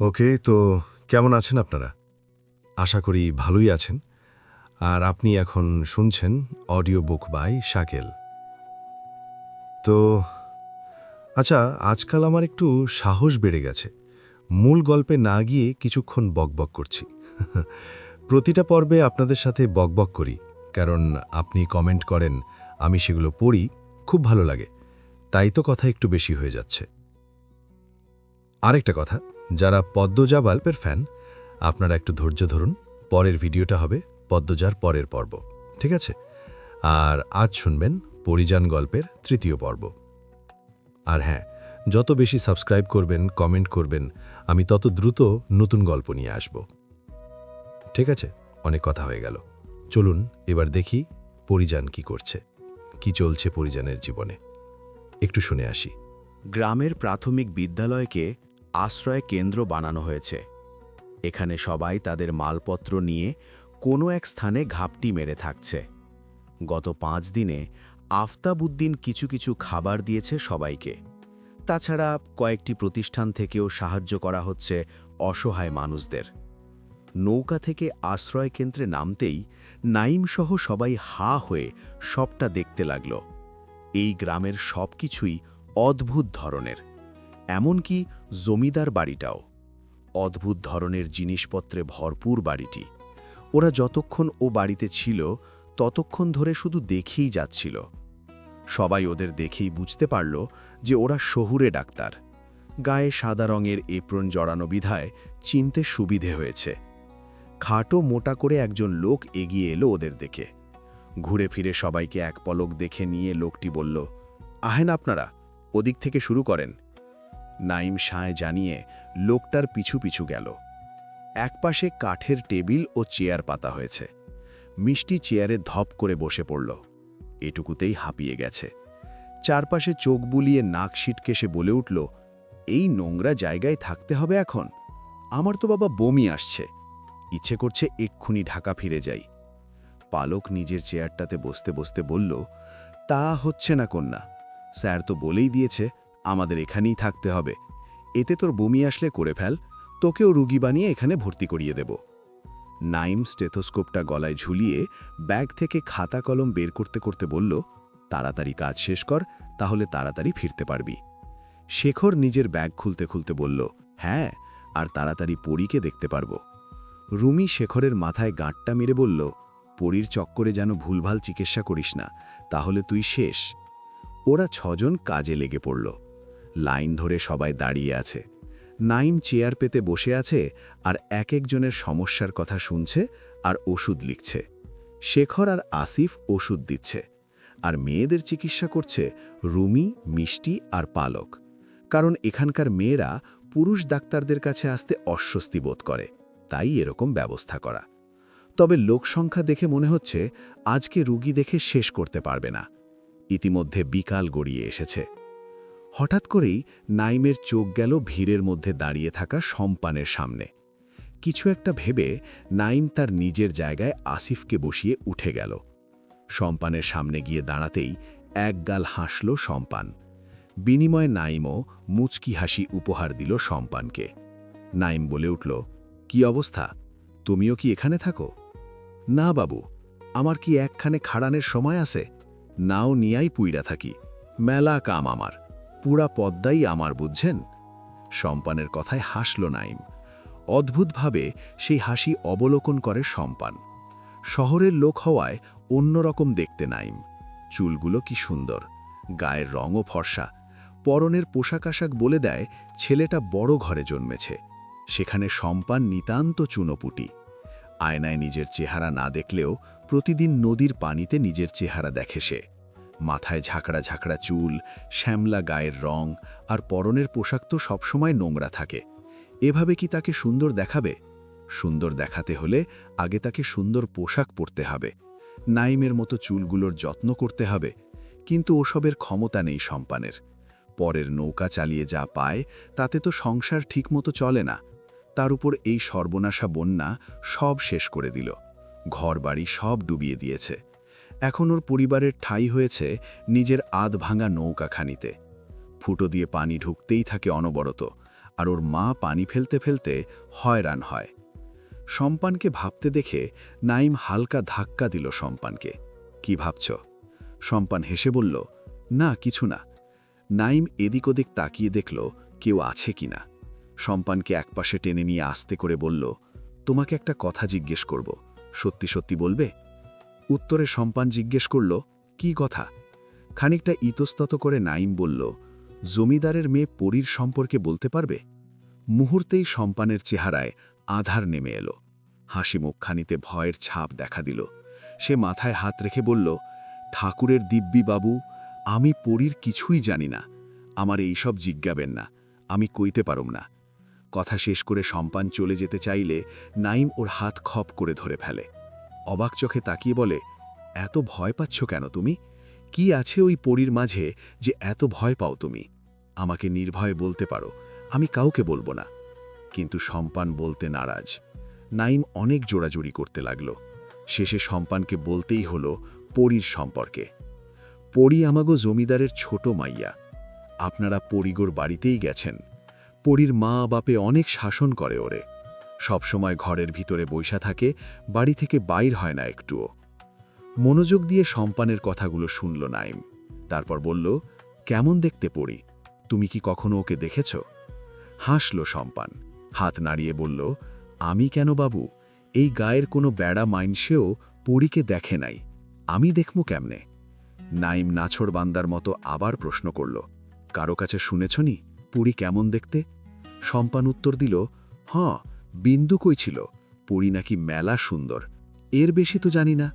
ওকে, তো কেমন আছেন আপনারা? আশা করি ভালোই আছেন। আর আপনি এখন শুনছেন অডিও বুক বাই শাকেল। তো আচ্ছা আজকাল আমার একটু সাহস বেড়ে গেছে। মূল গল্পে না গিয়ে কিছুক্ষণ বকবক করছি। প্রতিটা পর্বে আপনাদের সাথে বকবক করি, কারণ আপনি কমেন্ট করেন, আমি সেগুলো পড়ি, খুব ভালো লাগে। তাই তো কথা একটু বেশি হয়ে যাচ্ছে। আরেকটা কথা যারা পদ্মজা বাল্পের ফ্যান, আপনারা একটু ধৈর্য ধরুন। পরের ভিডিওটা হবে পদ্মজার পরের পর্ব, ঠিক আছে? আর আজ শুনবেন পরিযান গল্পের তৃতীয় পর্ব। আর হ্যাঁ যত বেশি সাবস্ক্রাইব করবেন, কমেন্ট করবেন, আমি তত দ্রুত নতুন গল্প নিয়ে আসব। ঠিক আছে? অনেক কথা হয়ে গেল। চলুন এবার দেখি পরিযান কি করছে। কি চলছে পরিযানের জীবনে? একটু শুনে আসি। গ্রামের প্রাথমিক বিদ্যালয়কে আশ্রয় কেন্দ্র বানানো হয়েছে। এখানে সবাই তাদের মালপত্র নিয়ে কোনো এক স্থানে ঘাপটি মেরে থাকছে। গত পাঁচ দিনে আফতাবুদ্দিন কিছু কিছু খাবার দিয়েছে সবাইকে। তাছাড়া কয়েকটি প্রতিষ্ঠান থেকেও সাহায্য করা হচ্ছে অসহায় মানুষদের। নৌকা থেকে আশ্রয় কেন্দ্রে নামতেই নাইমসহ সবাই হা হয়ে সবটা দেখতে লাগল। এই গ্রামের সব কিছুই অদ্ভুত ধরনের। এমনকি জমিদার বাড়িটাও। অদ্ভুত ধরনের জিনিসপত্রে ভরপুর বাড়িটি। ওরা যতক্ষণ ও বাড়িতে ছিল, ততক্ষণ ধরে শুধু দেখেই যাচ্ছিল। সবাই ওদের দেখেই বুঝতে পারল যে ওরা শহুরে ডাক্তার। গায়ে সাদা রঙের এপ্রন জড়ানো বিধায় চিনতে সুবিধে হয়েছে। খাটো মোটা করে একজন লোক এগিয়ে এলো ওদের দেখে। ঘুরে ফিরে সবাইকে এক পলক দেখে নিয়ে লোকটি বলল, আহেন আপনারা, ওদিক থেকে শুরু করেন। নাইম সায় জানিয়ে লোকটার পিছু পিছু গেল। একপাশে কাঠের টেবিল ও চেয়ার পাতা হয়েছে। মিষ্টি চেয়ারে ধপ করে বসে পড়ল। এটুকুতেই হাঁপিয়ে গেছে। চারপাশে চোখ বুলিয়ে নাক সিটকে সে বলে উঠল, এই নোংরা জায়গায় থাকতে হবে এখন। আমার তো বাবা বমি আসছে। ইচ্ছে করছে এক্ষুনি ঢাকা ফিরে যাই। পালক নিজের চেয়ারটাতে বসতে বসতে বলল, তা হচ্ছে না কন্যা। স্যার তো বলেই দিয়েছে আমাদের এখানেই থাকতে হবে। এতে তোর বমি আসলে করে ফেল, তোকেও রুগী বানিয়ে এখানে ভর্তি করিয়ে দেব। নাইম স্টেথোস্কোপটা গলায় ঝুলিয়ে ব্যাগ থেকে খাতা কলম বের করতে করতে বলল, তাড়াতাড়ি কাজ শেষ কর, তাহলে তাড়াতাড়ি ফিরতে পারবি। শেখর নিজের ব্যাগ খুলতে খুলতে বলল হ্যাঁ আর তাড়াতাড়ি পরীকে দেখতে পারব। রুমি শেখরের মাথায় গাঁটটা মেরে বলল, পরীর চক্করে যেন ভুলভাল চিকিৎসা করিস না, তাহলে তুই শেষ। ওরা ছজন কাজে লেগে পড়ল। লাইন ধরে সবাই দাঁড়িয়ে আছে। নাইম চেয়ার পেতে বসে আছে আর এক একজনের সমস্যার কথা শুনছে আর ওষুধ লিখছে। শেখর আর আসিফ ওষুধ দিচ্ছে আর মেয়েদের চিকিৎসা করছে রুমি, মিষ্টি আর পালক। কারণ এখানকার মেয়েরা পুরুষ ডাক্তারদের কাছে আসতে অস্বস্তি বোধ করে, তাই এরকম ব্যবস্থা করা। তবে লোকসংখ্যা দেখে মনে হচ্ছে আজকে রুগী দেখে শেষ করতে পারবে না। ইতিমধ্যে বিকাল গড়িয়ে এসেছে। হঠাৎ করেই নাইমের চোখ গেল ভিড়ের মধ্যে দাঁড়িয়ে থাকা সম্পানের সামনে। কিছু একটা ভেবে নাইম তার নিজের জায়গায় আসিফকে বসিয়ে উঠে গেল। সম্পানের সামনে গিয়ে দাঁড়াতেই এক গাল হাসল সম্পান বিনিময়ে নাইমও মুচকি হাসি উপহার দিল সম্পানকে নাইম বলে উঠল, কি অবস্থা? তুমিও কি এখানে থাকো? না বাবু, আমার কি একখানে খাড়ানের সময় আছে? নাও নিয়াই পুইরা থাকি। মেলা কাম আমার। পুরা পদ্মাই আমার, বুঝছেন? সম্পানের কথায় হাসল নাইম অদ্ভুতভাবে সেই হাসি অবলোকন করে সম্পান। শহরের লোক হওয়ায় অন্যরকম দেখতে নাইম চুলগুলো কি সুন্দর, গায়ের রঙও ফর্সা। পরনের পোশাক আশাক বলে দেয়, ছেলেটা বড় ঘরে জন্মেছে। সেখানে সম্পান নিতান্ত চুনোপুটি। আয়নায় নিজের চেহারা না দেখলেও প্রতিদিন নদীর পানিতে নিজের চেহারা দেখে সে। মাথায় ঝাঁকড়া ঝাঁকড়া চুল, শ্যামলা গায়ের রং আর পরনের পোশাক তো সবসময় নোংরা থাকে। এভাবে কি তাকে সুন্দর দেখাবে? সুন্দর দেখাতে হলে আগে তাকে সুন্দর পোশাক পরতে হবে। নাইমের মতো চুলগুলোর যত্ন করতে হবে। কিন্তু ওসবের ক্ষমতা নেই সম্পানের। পরের নৌকা চালিয়ে যা পায়, তাতে তো সংসার ঠিকমতো চলে না। তার উপর এই সর্বনাশা বন্যা সব শেষ করে দিল। ঘরবাড়ি সব ডুবিয়ে দিয়েছে। এখন ওর পরিবারের ঠাই হয়েছে নিজের আধ ভাঙা নৌকাখানিতে। ফুটো দিয়ে পানি ঢুকতেই থাকে অনবরত, আর ওর মা পানি ফেলতে ফেলতে হয়রান হয়। সম্পানকে ভাবতে দেখে নাইম হালকা ধাক্কা দিল সম্পানকে কি ভাবছ? সম্পান হেসে বলল, না, কিছু না। নাইম এদিক ওদিক তাকিয়ে দেখল কেউ আছে কিনা সম্পানকে একপাশে টেনে নিয়ে আস্তে করে বলল, তোমাকে একটা কথা জিজ্ঞেস করব। সত্যি সত্যি বলবে? উত্তরে সম্পান জিজ্ঞেস করল, কি কথা? খানিকটা ইতস্তত করে নাইম বলল, জমিদারের মেয়ে পরীর সম্পর্কে বলতে পারবে? মুহূর্তেই সম্পানের চেহারায় আধার নেমে এলো। হাসি মুখখানিতে ভয়ের ছাপ দেখা দিল। সে মাথায় হাত রেখে বলল, ঠাকুরের দিব্যি বাবু, আমি পরীর কিছুই জানি না। আমার এইসব জিজ্ঞাবেন না। আমি কইতে পারুম না। কথা শেষ করে সম্পান চলে যেতে চাইলে নাইম ওর হাত খপ করে ধরে ফেলে। অবাক চোখে তাকিয়ে বলে, এত ভয় পাচ্ছ কেন তুমি? কি আছে ওই পরীর মাঝে যে এত ভয় পাও তুমি? আমাকে নির্ভয়ে বলতে পারো, আমি কাউকে বলব না। কিন্তু সম্পান বলতে নারাজ। নাইম অনেক জোড়াজুড়ি করতে লাগল। শেষে সম্পানকে বলতেই হলো পরীর সম্পর্কে। পরী আমাগো জমিদারের ছোট মাইয়া। আপনারা পরিগোর বাড়িতেই গেছেন। পরীর মা বাপে অনেক শাসন করে ওরে। সবসময় ঘরের ভিতরে বৈশা থাকে, বাড়ি থেকে বাইর হয় না একটুও। মনোযোগ দিয়ে সম্পানের কথাগুলো শুনল নাইম। তারপর বলল, কেমন দেখতে পড়ি? তুমি কি কখনো ওকে দেখেছ? হাসল সম্পান। হাত নাড়িয়ে বলল, আমি কেন বাবু? এই গায়ের কোনো বেড়া মাইনসেও পরীকে দেখে নাই। আমি দেখমু কেমনে? নাইম নাছর বান্দার মতো আবার প্রশ্ন করল, কারও কাছে শুনেছনি পুরী কেমন দেখতে? সম্পান উত্তর দিল হ বিন্দু কই ছিল? পুরী নাকি মেলা সুন্দর? এর বেশি তো জানি না।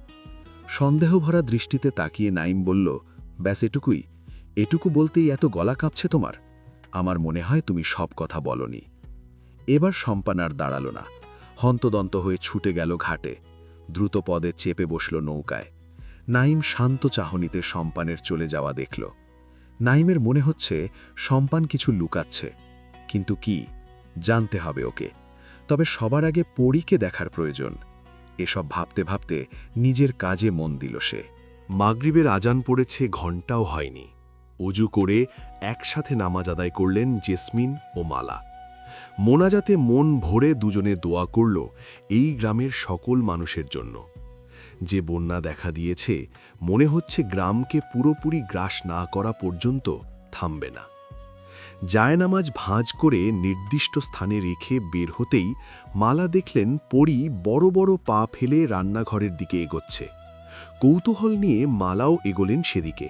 সন্দেহভরা দৃষ্টিতে তাকিয়ে নাইম বলল, ব্যাস এটুকুই। এটুকু বলতেই এত গলা কাঁপছে তোমার? আমার মনে হয় তুমি সব কথা বলনি। এবার সম্পান আর দাঁড়াল না। হন্তদন্ত হয়ে ছুটে গেল ঘাটে। দ্রুত পদে চেপে বসল নৌকায়। নাইম শান্ত চাহনিতে সম্পানের চলে যাওয়া দেখল। নাইমের মনে হচ্ছে, সম্পান কিছু লুকাচ্ছে। কিন্তু কি? জানতে হবে ওকে। তবে সবার আগে পরীকে দেখার প্রয়োজন। এসব ভাবতে ভাবতে নিজের কাজে মন দিল সে। মাগরিবের আজান পড়েছে, ঘণ্টাও হয়নি। অজু করে একসাথে নামাজ আদায় করলেন জেসমিন ও মালা। মোনাজাতে মন ভরে দুজনে দোয়া করল এই গ্রামের সকল মানুষের জন্য। যে বন্যা দেখা দিয়েছে, মনে হচ্ছে গ্রামকে পুরোপুরি গ্রাস না করা পর্যন্ত থামবে না। জায়নামাজ ভাঁজ করে নির্দিষ্ট স্থানে রেখে বের হতেই মালা দেখলেন পরি বড় বড় পা ফেলে রান্নাঘরের দিকে এগোচ্ছে। কৌতূহল নিয়ে মালাও এগোলেন সেদিকে।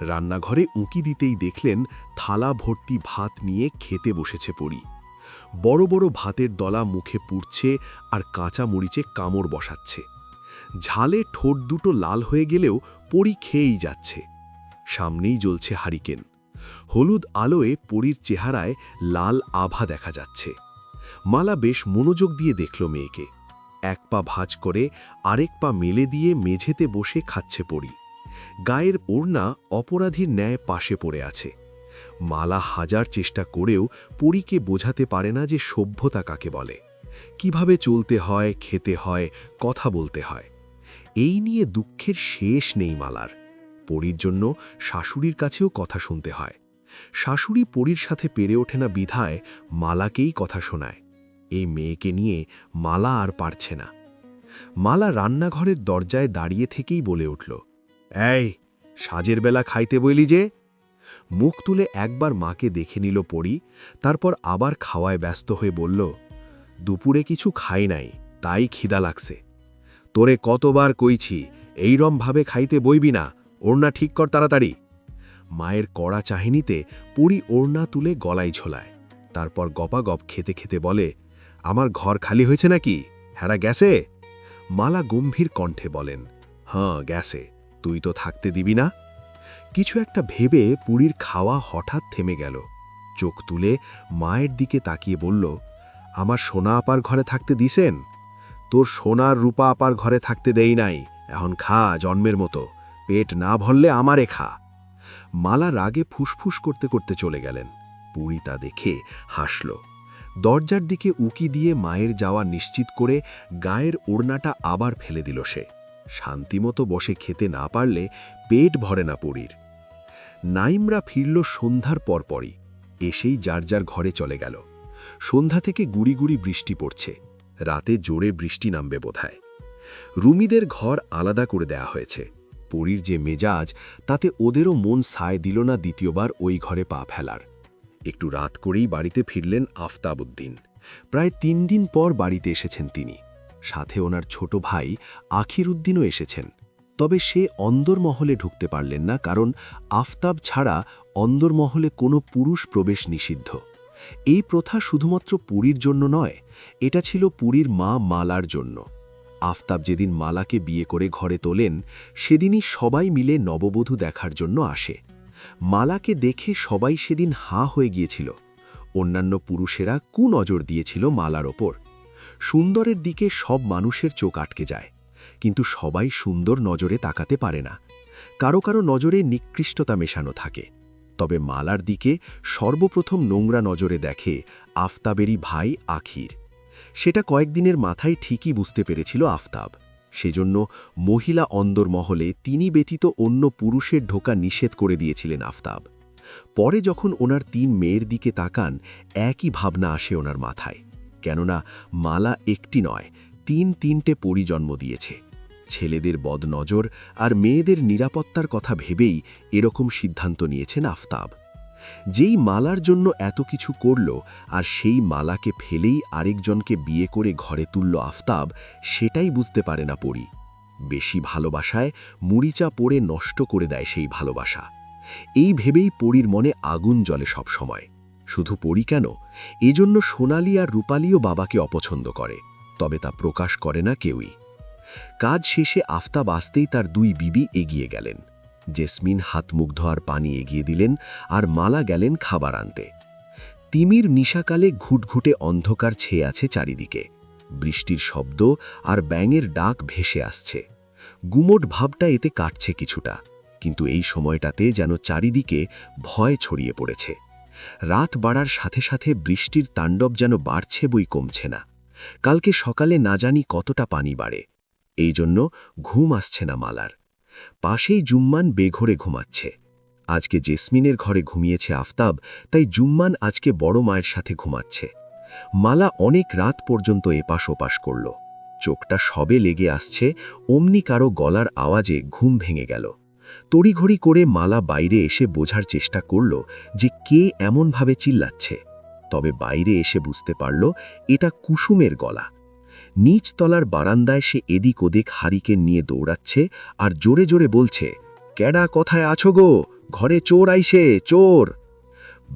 রান্নাঘরে উঁকি দিতেই দেখলেন থালা ভর্তি ভাত নিয়ে খেতে বসেছে পরি। বড় বড় ভাতের দলা মুখে পুড়ছে আর কাঁচা মরিচে কামড় বসাচ্ছে। ঝালে ঠোঁট দুটো লাল হয়ে গেলেও পরি খেয়েই যাচ্ছে। সামনেই জ্বলছে হারিকেন। হলুদ আলোয় পরীর চেহারায় লাল আভা দেখা যাচ্ছে। মালা বেশ মনোযোগ দিয়ে দেখল মেয়েকে। এক পা ভাঁজ করে আরেক পা মেলে দিয়ে মেঝেতে বসে খাচ্ছে পড়ি গায়ের ওড়না অপরাধীর ন্যায় পাশে পড়ে আছে। মালা হাজার চেষ্টা করেও পরীকে বোঝাতে পারে না যে সভ্যতা কাকে বলে। কীভাবে চলতে হয়, খেতে হয়, কথা বলতে হয়। এই নিয়ে দুঃখের শেষ নেই মালার। পরীর জন্য শাশুড়ির কাছেও কথা শুনতে হয়। শাশুড়ি পরীর সাথে পেরে ওঠে না বিধায় মালাকেই কথা শোনায়। এই মেয়েকে নিয়ে মালা আর পারছে না। মালা রান্নাঘরের দরজায় দাঁড়িয়ে থেকেই বলে উঠল, এই, সাজের বেলা খাইতে বইলি যে? মুখ তুলে একবার মাকে দেখে নিল পড়ি তারপর আবার খাওয়ায় ব্যস্ত হয়ে বলল, দুপুরে কিছু খাই নাই, তাই খিদা লাগছে। তোরে কতবার কইছি, এইরমভাবে খাইতে বইবি না ওড়না ঠিক কর তাড়াতাড়ি। মায়ের কড়া চাহিনীতে পুরি ওড়না তুলে গলায় ঝোলায়। তারপর গপাগপ খেতে খেতে বলে, আমার ঘর খালি হয়েছে নাকি? হ্যাঁ গেছে মালা গম্ভীর কণ্ঠে বলেন হ্যাঁ গেছে তুই তো থাকতে দিবি না? কিছু একটা ভেবে পুরীর খাওয়া হঠাৎ থেমে গেল। চোখ তুলে মায়ের দিকে তাকিয়ে বলল, আমার সোনা আপার ঘরে থাকতে দিছেন? তোর সোনার রূপা আপার ঘরে থাকতে দেই নাই। এখন খা, জন্মের মতো। পেট না ভরলে আমারে খা। মালা রাগে ফুসফুস করতে করতে চলে গেলেন। পুরী তা দেখে হাসল। দরজার দিকে উকি দিয়ে মায়ের যাওয়া নিশ্চিত করে গায়ের ওড়নাটা আবার ফেলে দিল সে। শান্তিমতো বসে খেতে না পারলে পেট ভরে না পুরীর। নাইমরা ফিরল সন্ধ্যার পরপরই। এসেই যার যার ঘরে চলে গেল। সন্ধ্যা থেকে গুড়ি গুড়ি বৃষ্টি পড়ছে। রাতে জোরে বৃষ্টি নামবে বোধহয়। রুমিদের ঘর আলাদা করে দেয়া হয়েছে। পরীর যে মেজাজ, তাতে ওদেরও মন সায় দিল না দ্বিতীয়বার ওই ঘরে পা ফেলার। একটু রাত করেই বাড়িতে ফিরলেন আফতাবউদ্দিন। প্রায় তিন দিন পর বাড়িতে এসেছেন তিনি। সাথে ওনার ছোট ভাই আখির উদ্দিনও এসেছেন। তবে সে অন্দরমহলে ঢুকতে পারলেন না কারণ আফতাব ছাড়া অন্দরমহলে কোনো পুরুষ প্রবেশ নিষিদ্ধ। এই প্রথা শুধুমাত্র পুরীর জন্য নয়, এটা ছিল পুরীর মা মালার জন্য। আফতাব যেদিন মালাকে বিয়ে করে ঘরে তোলেন, সেদিনই সবাই মিলে নববধূ দেখার জন্য আসে। মালাকে দেখে সবাই সেদিন হাঁ হয়ে গিয়েছিল। অন্যান্য পুরুষেরা কুনজর দিয়েছিল মালার ওপর। সুন্দরের দিকে সব মানুষের চোখ আটকে যায়, কিন্তু সবাই সুন্দর নজরে তাকাতে পারে না। কারও কারও নজরে নিকৃষ্টতা মেশানো থাকে। তবে মালার দিকে সর্বপ্রথম নোংরা নজরে দেখে আফতাবেরই ভাই আখির। সেটা কয়েকদিনের মাথায় ঠিকই বুঝতে পেরেছিল আফতাব। সেজন্য মহিলা অন্দরমহলে তিনি ব্যতীত অন্য পুরুষের ঢোকা নিষেধ করে দিয়েছিলেন আফতাব। পরে যখন ওনার তিন মেয়ের দিকে তাকান, একই ভাবনা আসে ওনার মাথায়। কেননা মালা একটি নয়, তিন তিনটে পরিজন্ম দিয়েছে। ছেলেদের বদনজর আর মেয়েদের নিরাপত্তার কথা ভেবেই এরকম সিদ্ধান্ত নিয়েছেন আফতাব। যেই মালার জন্য এত কিছু করল আর সেই মালাকে ফেলেই আরেকজনকে বিয়ে করে ঘরে তুলল আফতাব, সেটাই বুঝতে পারে না পড়ি বেশি ভালোবাসায় মুড়িচা পড়ে নষ্ট করে দেয় সেই ভালোবাসা। এই ভেবেই পরীর মনে আগুন জ্বলে সবসময়। শুধু পড়ি কেন? এজন্য সোনালি আর রূপালিও বাবাকে অপছন্দ করে, তবে তা প্রকাশ করে না কেউই। কাজ শেষে আফতাব আসতেই তার দুই বিবি এগিয়ে গেলেন। জেসমিন হাত মুখ ধোয়ার পানি এগিয়ে দিলেন আর মালা গেলেন খাবার আনতে। তিমির নিশাকালে ঘুটঘুটে অন্ধকার ছেয়ে আছে চারিদিকে। বৃষ্টির শব্দ আর ব্যাঙের ডাক ভেসে আসছে। গুমোট ভাবটা এতে কাটছে কিছুটা, কিন্তু এই সময়টাতে যেন চারিদিকে ভয় ছড়িয়ে পড়েছে। রাত বাড়ার সাথে সাথে বৃষ্টির তাণ্ডব যেন বাড়ছে বই কমছে না। কালকে সকালে না জানি কতটা পানি বাড়ে। এই জন্য ঘুম আসছে না মালার। পাশেই জুম্মান বেঘরে ঘুমাচ্ছে। আজকে জেসমিনের ঘরে ঘুমিয়েছে আফতাব, তাই জুম্মান আজকে বড় মায়ের সাথে ঘুমাচ্ছে। মালা অনেক রাত পর্যন্ত এপাশ ওপাশ করল। চোখটা সবে লেগে আসছে, অমনি কারও গলার আওয়াজে ঘুম ভেঙে গেল। তড়িঘড়ি করে মালা বাইরে এসে বোঝার চেষ্টা করল যে কে এমনভাবে চিল্লাচ্ছে। তবে বাইরে এসে বুঝতে পারল, এটা কুসুমের গলা। নিচতলার বারান্দায় সে এদিক ওদিক হারিকে নিয়ে দৌড়াচ্ছে আর জোরে জোরে বলছে, ক্যাডা, কথায় আছো গো? ঘরে চোর আইসে, চোর!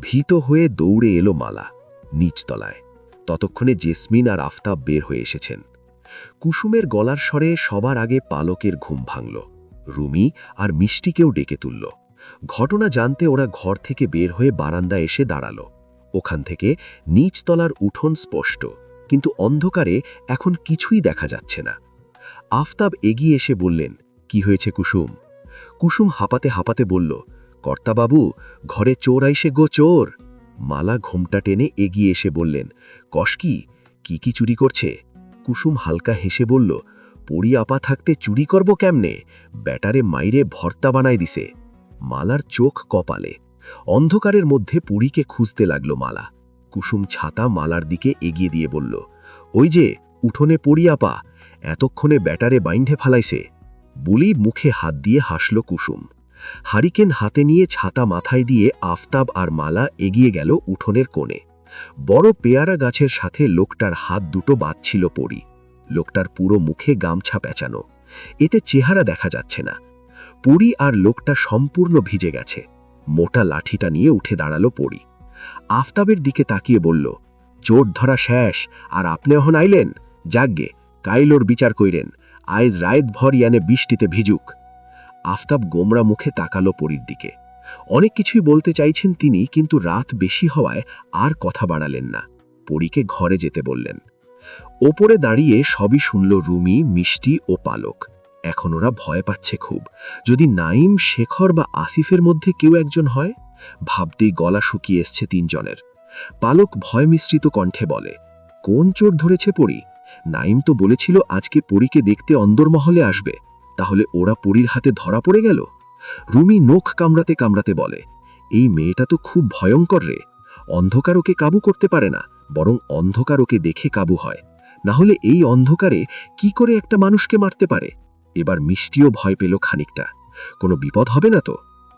ভীত হয়ে দৌড়ে এলো মালা নিচতলায় ততক্ষণে জেসমিন আর আফতাব বের হয়ে এসেছেন। কুসুমের গলার স্বরে সবার আগে পালকের ঘুম ভাঙল। রুমি আর মিষ্টিকেও ডেকে তুলল। ঘটনা জানতে ওরা ঘর থেকে বের হয়ে বারান্দায় এসে দাঁড়াল। ওখান থেকে নিচতলার উঠোন স্পষ্ট। কিন্তু অন্ধকারে এখন কিছুই দেখা যাচ্ছে না। আফতাব এগিয়ে এসে বললেন, কি হয়েছে কুসুম? কুসুম হাঁপাতে হাঁপাতে বলল, কর্তাবাবু, ঘরে চোর আইসে গো চোর! মালা ঘোমটা টেনে এগিয়ে এসে বললেন কষ্কি কি কি চুরি করছে? কুসুম হালকা হেসে বলল, পড়ি আপা থাকতে চুরি করব কেমনে? ব্যাটারে মাইরে ভর্তা বানায় দিছে। মালার চোখ কপালে। অন্ধকারের মধ্যে পুরীকে খুঁজতে লাগল মালা। কুসুম ছাতা মালার দিকে এগিয়ে দিয়ে বলল, ওই যে, উঠোনে পড়ি আপা, এতক্ষণে ব্যাটারে বাইন্ধে ফালাইছে। বলি মুখে হাত দিয়ে হাসল কুসুম। হারিকেন হাতে নিয়ে ছাতা মাথায় দিয়ে আফতাব আর মালা এগিয়ে গেল উঠোনের কোণে। বড় পেয়ারা গাছের সাথে লোকটার হাত দুটো বাঁধছিল পড়ি লোকটার পুরো মুখে গামছা পেঁচানো। এতে চেহারা দেখা যাচ্ছে না। পুরী আর লোকটা সম্পূর্ণ ভিজে গেছে। মোটা লাঠিটা নিয়ে উঠে দাঁড়াল পড়ি আফতাবের দিকে তাকিয়ে বলল চোট ধরা শেষ, আর আপনি এখন আইলেন? যাগ্গে কাইলোর বিচার কইরেন, আইজ রায়ত ভর ইয়ানে বৃষ্টিতে ভিজুক। আফতাব গোমরা মুখে তাকালো পরীর দিকে। অনেক কিছুই বলতে চাইছেন তিনি, কিন্তু রাত বেশি হওয়ায় আর কথা বাড়ালেন না। পরীকে ঘরে যেতে বললেন। ওপরে দাঁড়িয়ে সবই শুনল রুমি, মিষ্টি ও পালক। এখন ওরা ভয় পাচ্ছে খুব। যদি নাইম শেখর বা আসিফের মধ্যে কেউ একজন হয়? ভাবতেই গলা শুকিয়ে এসছে তিনজনের। পালক ভয় মিশ্রিত কণ্ঠে বলে, কোন চোর ধরেছে পড়ি নাইম তো বলেছিল আজকে পরীকে দেখতে অন্দরমহলে আসবে। তাহলে ওরা পরীর হাতে ধরা পড়ে গেল? রুমি নখ কামড়াতে কামড়াতে বলে, এই মেয়েটা তো খুব ভয়ঙ্কর রে। অন্ধকার ওকে কাবু করতে পারে না, বরং অন্ধকার ওকে দেখে কাবু হয়। না হলে এই অন্ধকারে কি করে একটা মানুষকে মারতে পারে? এবার মিষ্টিও ভয় পেল খানিকটা। কোনো বিপদ হবে না তো?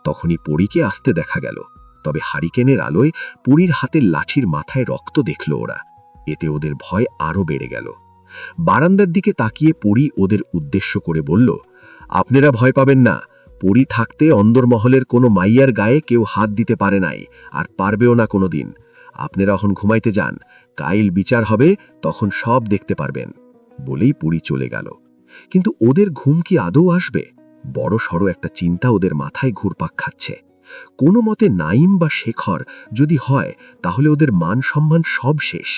তখনই পরীকে আসতে দেখা গেল, তবে হারিকেনের আলোয় পুরীর হাতের লাঠির মাথায় রক্ত দেখল ওরা। এতে ওদের ভয় আরও বেড়ে গেল। বারান্দার দিকে তাকিয়ে পরী ওদের উদ্দেশ্য করে বলল, আপনারা ভয় পাবেন না। পরী থাকতে অন্দরমহলের কোনো মাইয়ার গায়ে কেউ হাত দিতে পারে নাই, আর পারবেও না কোনো দিন আপনারা এখন ঘুমাইতে যান। কাইল বিচার হবে, তখন সব দেখতে পারবেন। বলেই পুরী চলে গেল। কিন্তু ওদের ঘুম কি আদৌ আসবে? বড় সড়ো একটা চিন্তা ওদের মাথায় ঘুরপাক খাচ্ছে। কোনো মতে নাইম বা শেখর যদি হয়, তাহলে ওদের মান সম্মান সব শেষ।